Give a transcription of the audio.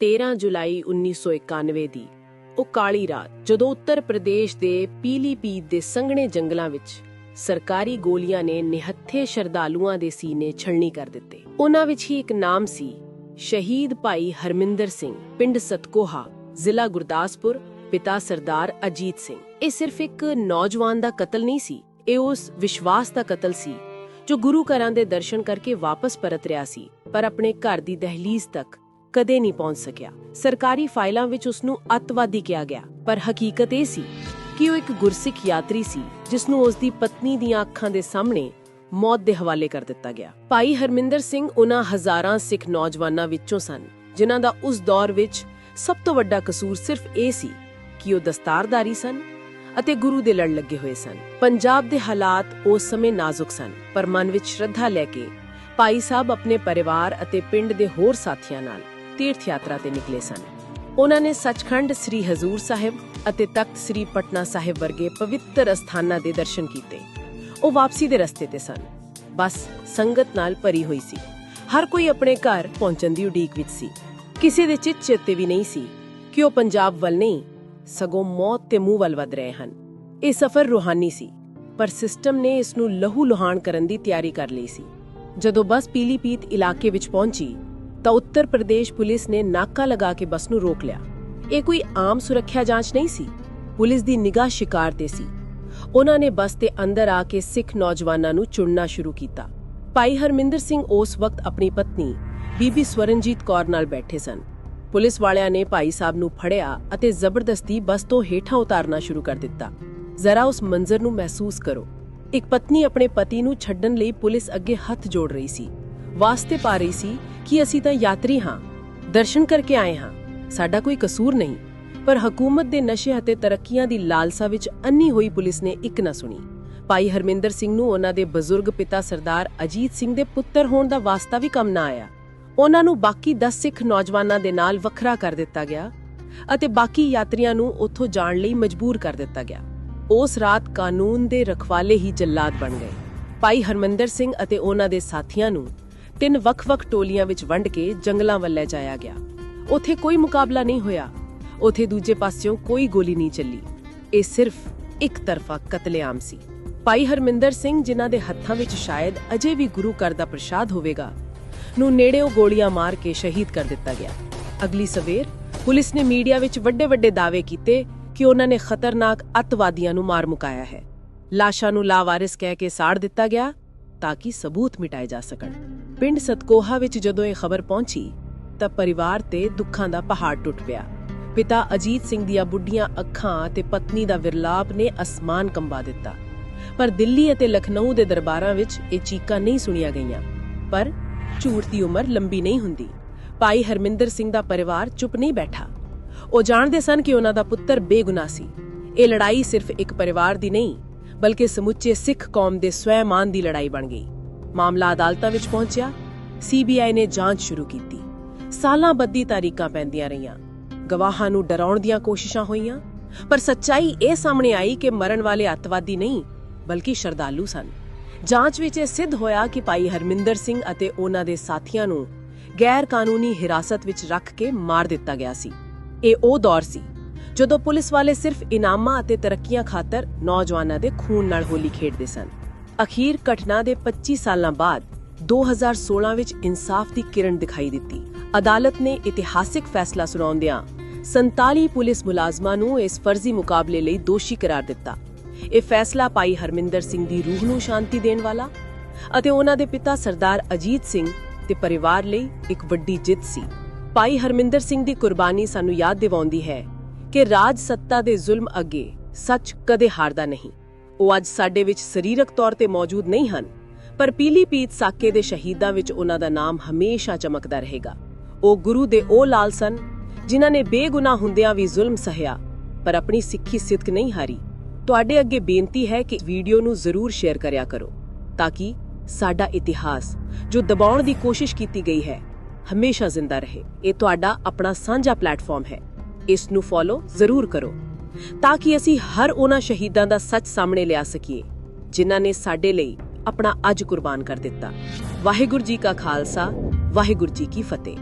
13 ਜੁਲਾਈ 1991 ਦੀ, ਉਹ ਕਾਲੀ ਰਾਤ ਜਦੋਂ ਉੱਤਰ ਪ੍ਰਦੇਸ਼ ਦੇ ਪੀਲੀਪੀਤ ਦੇ ਸੰਘਣੇ ਜੰਗਲਾਂ ਵਿੱਚ ਸਰਕਾਰੀ ਗੋਲੀਆਂ ਨੇ ਨਿਹੱਥੇ ਸ਼ਰਧਾਲੂਆਂ ਦੇ ਸੀਨੇ ਛਲਣੀ ਕਰ ਦਿੱਤੇ। ਉਹਨਾਂ ਵਿੱਚ ਹੀ ਇੱਕ ਨਾਮ ਸੀ, ਸ਼ਹੀਦ ਭਾਈ ਹਰਮਿੰਦਰ ਸਿੰਘ, ਪਿੰਡ ਸਤਕੋਹਾ, ਜ਼ਿਲ੍ਹਾ ਗੁਰਦਾਸਪੁਰ, ਪਿਤਾ ਸਰਦਾਰ ਅਜੀਤ ਸਿੰਘ। ਇਹ ਸਿਰਫ ਇੱਕ ਨੌਜਵਾਨ ਦਾ ਕਤਲ ਨਹੀਂ ਸੀ, ਇਹ ਉਸ ਵਿਸ਼ਵਾਸ ਦਾ ਕਤਲ ਸੀ, ਜੋ ਗੁਰੂ ਘਰਾਂ ਦੇ ਦਰਸ਼ਨ ਕਰਕੇ ਵਾਪਸ ਪਰਤ ਰਿਹਾ ਸੀ, ਪਰ ਆਪਣੇ ਘਰ ਦੀ ਦਹਲੀਜ਼ ਤੱਕ ਕਦੇ ਨਹੀਂ ਪਹੁੰਚ ਸਕਿਆ। ਸਰਕਾਰੀ ਫਾਈਲਾਂ ਵਿੱਚ ਉਸ ਨੂੰ ਅੱਤਵਾਦੀ ਕਿਹਾ ਗਿਆ। ਪਰ ਹਕੀਕਤ ਇਹ ਸੀ ਕਿ ਉਹ ਇੱਕ ਗੁਰਸਿੱਖ ਯਾਤਰੀ ਸੀ ਜਿਸ ਨੂੰ ਉਸ ਦੀ ਪਤਨੀ ਦੀਆਂ ਅੱਖਾਂ ਦੇ ਸਾਹਮਣੇ ਮੌਤ ਦੇ ਹਵਾਲੇ ਕਰ ਦਿੱਤਾ ਗਿਆ। ਭਾਈ ਹਰਮਿੰਦਰ ਸਿੰਘ ਉਹਨਾਂ ਹਜ਼ਾਰਾਂ ਸਿੱਖ ਨੌਜਵਾਨਾਂ ਵਿੱਚੋਂ ਸਨ, ਜਿਨ੍ਹਾਂ ਦਾ ਉਸ ਦੌਰ ਵਿੱਚ ਸਭ ਤੋਂ ਵੱਡਾ ਕਸੂਰ ਸਿਰਫ ਇਹ ਸੀ ਕਿ ਉਹ ਦਸਤਾਰਦਾਰੀ ਸਨ ਅਤੇ ਗੁਰੂ ਦੇ ਲੜ ਲੱਗੇ ਹੋਏ ਸਨ। ਪੰਜਾਬ ਦੇ ਹਾਲਾਤ ਉਸ ਸਮੇਂ ਨਾਜ਼ੁਕ ਸਨ, ਪਰ ਮਨ ਵਿੱਚ ਸ਼ਰਧਾ ਲੈ ਕੇ ਭਾਈ ਸਾਹਿਬ ਆਪਣੇ ਪਰਿਵਾਰ ਅਤੇ ਪਿੰਡ ਦੇ ਹੋਰ ਸਾਥੀਆਂ ਨਾਲ ਤੀਰਥ ਯਾਤਰਾ ਤੇ ਨਿਕਲੇ ਸਨ ਉਹਨਾਂ ਨੇ ਸੱਚਖੰਡ ਸ੍ਰੀ ਹਜ਼ੂਰ ਸਾਹਿਬ ਅਤੇ ਤਖਤ ਸ੍ਰੀ ਪਟਨਾ ਸਾਹਿਬ ਵਰਗੇ ਪਵਿੱਤਰ ਅਸਥਾਨਾਂ ਦੇ ਦਰਸ਼ਨ ਕੀਤੇ ਉਹ ਵਾਪਸੀ ਦੇ ਰਸਤੇ ਤੇ ਸਨ ਬਸ ਸੰਗਤ ਨਾਲ ਭਰੀ ਹੋਈ ਸੀ ਹਰ ਕੋਈ ਆਪਣੇ ਘਰ ਪਹੁੰਚਣ ਦੀ ਉਡੀਕ ਵਿੱਚ ਸੀ ਕਿਸੇ ਦੇ ਚਿੱਤ ਚੇਤੇ ਵੀ ਨਹੀਂ ਸੀ ਕਿ ਉਹ ਪੰਜਾਬ ਵੱਲ ਨਹੀਂ ਸਗੋਂ ਮੌਤ ਤੇ ਮੂੰਹ ਵੱਲ ਵਧ ਰਹੇ ਹਨ ਇਹ ਸਫ਼ਰ ਰੂਹਾਨੀ ਸੀ ਪਰ ਸਿਸਟਮ ਨੇ ਇਸ ਨੂੰ ਲਹੂ ਲੁਹਾਨ ਕਰਨ ਦੀ ਤਿਆਰੀ ਕਰ ਲਈ ਸੀ ਜਦੋਂ ਬੱਸ ਪੀਲੀਪੀਤ ਇਲਾਕੇ ਵਿੱਚ ਪਹੁੰਚੀ ਤਾਂ ਉੱਤਰ ਪ੍ਰਦੇਸ਼ ਪੁਲਿਸ ਨੇ ਨਾਕਾ ਲਗਾ ਕੇ ਬੱਸ ਨੂੰ ਰੋਕ ਲਿਆ। ਇਹ ਕੋਈ ਆਮ ਸੁਰੱਖਿਆ ਜਾਂਚ ਨਹੀਂ ਸੀ। ਪੁਲਿਸ ਦੀ ਨਿਗਾਹ ਸ਼ਿਕਾਰ ਤੇ ਸੀ। ਉਹਨਾਂ ਨੇ ਬੱਸ ਦੇ ਅੰਦਰ ਆ ਕੇ ਸਿੱਖ ਨੌਜਵਾਨਾਂ ਨੂੰ ਚੁਣਨਾ ਸ਼ੁਰੂ ਕੀਤਾ। ਭਾਈ ਹਰਮਿੰਦਰ ਸਿੰਘ ਉਸ ਵਕਤ ਆਪਣੀ ਪਤਨੀ ਬੀਬੀ ਸਵਰਨਜੀਤ ਕੌਰ ਨਾਲ ਬੈਠੇ ਸਨ। ਪੁਲਿਸ ਵਾਲਿਆਂ ਨੇ ਭਾਈ ਸਾਹਿਬ ਨੂੰ ਫੜਿਆ ਅਤੇ ਜ਼ਬਰਦਸਤੀ ਬੱਸ ਤੋਂ ਹੇਠਾਂ ਉਤਾਰਨਾ ਸ਼ੁਰੂ ਕਰ ਦਿੱਤਾ। ਜ਼ਰਾ ਉਸ ਮੰਜ਼ਰ ਨੂੰ ਮਹਿਸੂਸ ਕਰੋ। ਇੱਕ ਪਤਨੀ ਆਪਣੇ ਪਤੀ ਨੂੰ ਛੱਡਣ ਲਈ ਪੁਲਿਸ ਅੱਗੇ ਹੱਥ ਜੋੜ ਰਹੀ ਸੀ। ਵਾਸਤੇ ਪਾ ਰਹੀ ਸੀ ਕਿ ਅਸੀਂ ਤਾਂ ਯਾਤਰੀ ਹਾਂ, ਦਰਸ਼ਨ ਕਰਕੇ ਆਏ ਹਾਂ। ਸਾਡਾ ਕੋਈ ਕਸੂਰ ਨਹੀਂ, ਪਰ ਹਕੂਮਤ ਦੇ ਨਸ਼ੇ ਅਤੇ ਤਰੱਕੀਆਂ ਦੀ ਲਾਲਸਾ ਵਿੱਚ ਅੰਨੀ ਹੋਈ ਪੁਲਿਸ ਨੇ ਇੱਕ ਨਾ ਸੁਣੀ। ਭਾਈ ਹਰਮਿੰਦਰ ਸਿੰਘ ਨੂੰ ਉਹਨਾਂ ਦੇ ਬਜ਼ੁਰਗ ਪਿਤਾ ਸਰਦਾਰ ਅਜੀਤ ਸਿੰਘ ਦੇ ਪੁੱਤਰ ਹੋਣ ਦਾ ਵਾਸਤਾ ਵੀ ਕੰਮ ਨਾ ਆਇਆ। ਉਹਨਾਂ ਨੂੰ ਬਾਕੀ 10 ਸਿੱਖ ਨੌਜਵਾਨਾਂ ਦੇ ਨਾਲ ਵੱਖਰਾ ਕਰ ਦਿੱਤਾ ਗਿਆ ਅਤੇ ਬਾਕੀ ਯਾਤਰੀਆਂ ਨੂੰ ਉੱਥੋਂ ਜਾਣ ਲਈ ਮਜਬੂਰ ਕਰ ਦਿੱਤਾ ਗਿਆ। ਉਸ ਰਾਤ ਕਾਨੂੰਨ ਦੇ ਰਖਵਾਲੇ ਹੀ ਜੱਲਾਦ ਬਣ ਗਏ। ਭਾਈ ਹਰਮਿੰਦਰ ਸਿੰਘ ਅਤੇ ਉਹਨਾਂ ਦੇ ਸਾਥੀਆਂ ਨੂੰ ਤਿੰਨ ਵੱਖ-ਵੱਖ ਟੋਲੀਆਂ ਵਿੱਚ ਵੰਡ ਕੇ ਜੰਗਲਾਂ ਵੱਲ ਲੈ ਜਾਇਆ ਗਿਆ। ਉੱਥੇ ਕੋਈ ਮੁਕਾਬਲਾ ਨਹੀਂ ਹੋਇਆ। ਉੱਥੇ ਦੂਜੇ ਪਾਸਿਓਂ ਕੋਈ ਗੋਲੀ ਨਹੀਂ ਚੱਲੀ। ਇਹ ਸਿਰਫ ਇੱਕ ਤਰਫਾ ਕਤਲੇਆਮ ਸੀ। ਭਾਈ ਹਰਮਿੰਦਰ ਸਿੰਘ ਜਿਨ੍ਹਾਂ ਦੇ ਹੱਥਾਂ ਵਿੱਚ ਸ਼ਾਇਦ ਅਜੇ ਵੀ ਗੁਰੂ ਘਰ ਦਾ ਪ੍ਰਸ਼ਾਦ ਹੋਵੇਗਾ, ਨੂੰ ਨੇੜਿਓਂ ਗੋਲੀਆਂ ਮਾਰ ਕੇ ਸ਼ਹੀਦ ਕਰ ਦਿੱਤਾ ਗਿਆ। ਅਗਲੀ ਸਵੇਰ ਪੁਲਿਸ ਨੇ ਮੀਡੀਆ ਵਿੱਚ ਵੱਡੇ-ਵੱਡੇ ਦਾਅਵੇ ਕੀਤੇ ਕਿ ਉਹਨਾਂ ਨੇ ਖਤਰਨਾਕ ਅੱਤਵਾਦੀਆਂ ਨੂੰ ਮਾਰ ਮੁਕਾਇਆ ਹੈ। ਲਾਸ਼ਾਂ ਨੂੰ ਲਾਵਾਰਿਸ ਕਹਿ ਕੇ ਸਾੜ ਦਿੱਤਾ ਗਿਆ ਤਾਂ ਕਿ ਸਬੂਤ ਮਿਟਾਏ ਜਾ ਸਕਣ। ਪਿੰਡ ਸਤਕੋਹਾ ਵਿੱਚ ਜਦੋਂ ਇਹ ਖਬਰ ਪਹੁੰਚੀ, ਤਾਂ ਪਰਿਵਾਰ ਤੇ ਦੁੱਖਾਂ ਦਾ ਪਹਾੜ ਟੁੱਟ ਪਿਆ। ਪਿਤਾ ਅਜੀਤ ਸਿੰਘ ਦੀਆਂ ਬੁੱਢੀਆਂ ਅੱਖਾਂ ਤੇ ਪਤਨੀ ਦਾ ਵਿਰਲਾਪ ਨੇ ਅਸਮਾਨ ਕੰਬਾ ਦਿੱਤਾ। ਪਰ ਦਿੱਲੀ ਅਤੇ ਲਖਨਊ ਦੇ ਦਰਬਾਰਾਂ ਵਿੱਚ ਇਹ ਚੀਕਾਂ ਨਹੀਂ ਸੁਣੀਆਂ ਗਈਆਂ। ਪਰ ਝੂਠ ਦੀ ਉਮਰ ਲੰਬੀ ਨਹੀਂ ਹੁੰਦੀ। ਭਾਈ ਹਰਮਿੰਦਰ ਸਿੰਘ ਦਾ ਪਰਿਵਾਰ ਚੁੱਪ ਨਹੀਂ ਬੈਠਾ। ਉਹ ਜਾਣਦੇ ਸਨ ਕਿ ਉਹਨਾਂ ਦਾ ਪੁੱਤਰ ਬੇਗੁਨਾਹ ਸੀ। ਇਹ ਲੜਾਈ ਸਿਰਫ ਇੱਕ ਪਰਿਵਾਰ ਦੀ ਨਹੀਂ, ਬਲਕਿ ਸਮੁੱਚੇ ਸਿੱਖ ਕੌਮ ਦੇ ਸਵੈਮਾਨ ਦੀ ਲੜਾਈ ਬਣ ਗਈ। ਮਾਮਲਾ ਅਦਾਲਤਾਂ ਵਿੱਚ ਪਹੁੰਚਿਆ। ਸੀਬੀਆਈ ਨੇ ਜਾਂਚ ਸ਼ੁਰੂ ਕੀਤੀ। ਸਾਲਾਂ ਬੱਦੀ ਤਾਰੀਖਾਂ ਪੈਂਦੀਆਂ ਰਹੀਆਂ। ਗਵਾਹਾਂ ਨੂੰ ਡਰਾਉਣ ਦੀਆਂ ਕੋਸ਼ਿਸ਼ਾਂ ਹੋਈਆਂ। ਪਰ ਸੱਚਾਈ ਇਹ ਸਾਹਮਣੇ ਆਈ ਕਿ ਮਰਨ ਵਾਲੇ ਅੱਤਵਾਦੀ ਨਹੀਂ, ਬਲਕਿ ਸ਼ਰਧਾਲੂ ਸਨ। ਜਾਂਚ ਵਿੱਚ ਇਹ ਸਿੱਧ ਹੋਇਆ ਕਿ ਭਾਈ ਹਰਮਿੰਦਰ ਸਿੰਘ ਅਤੇ ਉਹਨਾਂ ਦੇ ਸਾਥੀਆਂ ਨੂੰ ਗੈਰ ਕਾਨੂੰਨੀ ਹਿਰਾਸਤ ਵਿੱਚ ਰੱਖ ਕੇ ਮਾਰ ਦਿੱਤਾ ਗਿਆ ਸੀ। ਇਹ ਉਹ ਦੌਰ ਸੀ ਜਦੋਂ ਪੁਲਿਸ ਵਾਲੇ ਸਿਰਫ ਇਨਾਮਾਂ ਅਤੇ ਤਰੱਕੀਆਂ ਖਾਤਰ ਨੌਜਵਾਨਾਂ ਦੇ ਖੂਨ ਨਾਲ ਹੋਲੀ ਖੇਡਦੇ ਸਨ। ਅਖੀਰ ਘਟਨਾ ਦੇ 25 ਸਾਲਾਂ ਬਾਅਦ 2016 ਵਿੱਚ ਇਨਸਾਫ ਦੀ ਕਿਰਨ ਦਿਖਾਈ ਦਿੱਤੀ। ਅਦਾਲਤ ਨੇ ਇਤਿਹਾਸਿਕ ਫੈਸਲਾ ਸੁਣਾਉਂਦਿਆਂ 47 ਪੁਲਿਸ ਮੁਲਾਜ਼ਮਾਂ ਨੂੰ ਇਸ ਫਰਜ਼ੀ ਮੁਕਾਬਲੇ ਲਈ ਦੋਸ਼ੀ ਕਰਾਰ ਦਿੱਤਾ। ਇਹ ਫੈਸਲਾ ਪਾਈ ਹਰਮਿੰਦਰ ਸਿੰਘ ਦੀ ਰੂਹ ਨੂੰ ਸ਼ਾਂਤੀ ਦੇਣ ਵਾਲਾ ਅਤੇ ਉਹਨਾਂ ਦੇ ਪਿਤਾ ਸਰਦਾਰ ਅਜੀਤ ਸਿੰਘ ਤੇ ਪਰਿਵਾਰ ਲਈ ਇੱਕ ਵੱਡੀ ਜਿੱਤ ਸੀ। ਭਾਈ ਹਰਮਿੰਦਰ ਸਿੰਘ ਦੀ ਕੁਰਬਾਨੀ ਸਾਨੂੰ ਯਾਦ ਦਿਵਾਉਂਦੀ ਹੈ ਕਿ ਰਾਜ ਸੱਤਾ ਦੇ ਜ਼ੁਲਮ ਅੱਗੇ ਸੱਚ ਕਦੇ ਹਾਰਦਾ ਨਹੀਂ। ਉਹ ਅੱਜ ਸਾਡੇ ਵਿੱਚ ਸਰੀਰਕ ਤੌਰ ਤੇ ਮੌਜੂਦ ਨਹੀਂ ਹਨ, ਪਰ ਪੀਲੀਪੀਤ ਸਾਕੇ ਦੇ ਸ਼ਹੀਦਾਂ ਵਿੱਚ ਉਹਨਾਂ ਦਾ ਨਾਮ ਹਮੇਸ਼ਾ ਚਮਕਦਾ ਰਹੇਗਾ। ਉਹ ਗੁਰੂ ਦੇ ਉਹ ਲਾਲ ਸਨ, ਜਿਨ੍ਹਾਂ ਨੇ ਬੇਗੁਨਾਹ ਹੁੰਦਿਆਂ ਵੀ ਜ਼ੁਲਮ ਸਹਿਆ, ਪਰ ਆਪਣੀ ਸਿੱਖੀ ਸਿੱਧਕ ਨਹੀਂ ਹਾਰੀ। ਤੁਹਾਡੇ ਅੱਗੇ ਬੇਨਤੀ ਹੈ ਕਿ ਵੀਡੀਓ ਨੂੰ ਜ਼ਰੂਰ ਸ਼ੇਅਰ ਕਰਿਆ ਕਰੋ, ਤਾਂ ਕਿ ਸਾਡਾ ਇਤਿਹਾਸ, ਜੋ ਦਬਾਉਣ ਦੀ ਕੋਸ਼ਿਸ਼ ਕੀਤੀ ਗਈ ਹੈ, ਹਮੇਸ਼ਾ ਜ਼ਿੰਦਾ ਰਹੇ। ਇਹ ਤੁਹਾਡਾ ਆਪਣਾ ਸਾਂਝਾ ਪਲੇਟਫਾਰਮ ਹੈ। ਇਸ ਨੂੰ ਫੋਲੋ ਜ਼ਰੂਰ ਕਰੋ। ਤਾਂ ਕਿ ਅਸੀਂ ਹਰ ਉਹਨਾਂ ਸ਼ਹੀਦਾਂ ਦਾ ਸੱਚ ਸਾਹਮਣੇ ਲਿਆ ਸਕੀਏ, ਜਿਨ੍ਹਾਂ ਨੇ ਸਾਡੇ ਲਈ ਆਪਣਾ ਅੱਜ ਕੁਰਬਾਨ ਕਰ ਦਿੱਤਾ। ਵਾਹਿਗੁਰੂ ਜੀ ਕਾ ਖਾਲਸਾ, ਵਾਹਿਗੁਰੂ ਜੀ ਕੀ ਫਤਿਹ।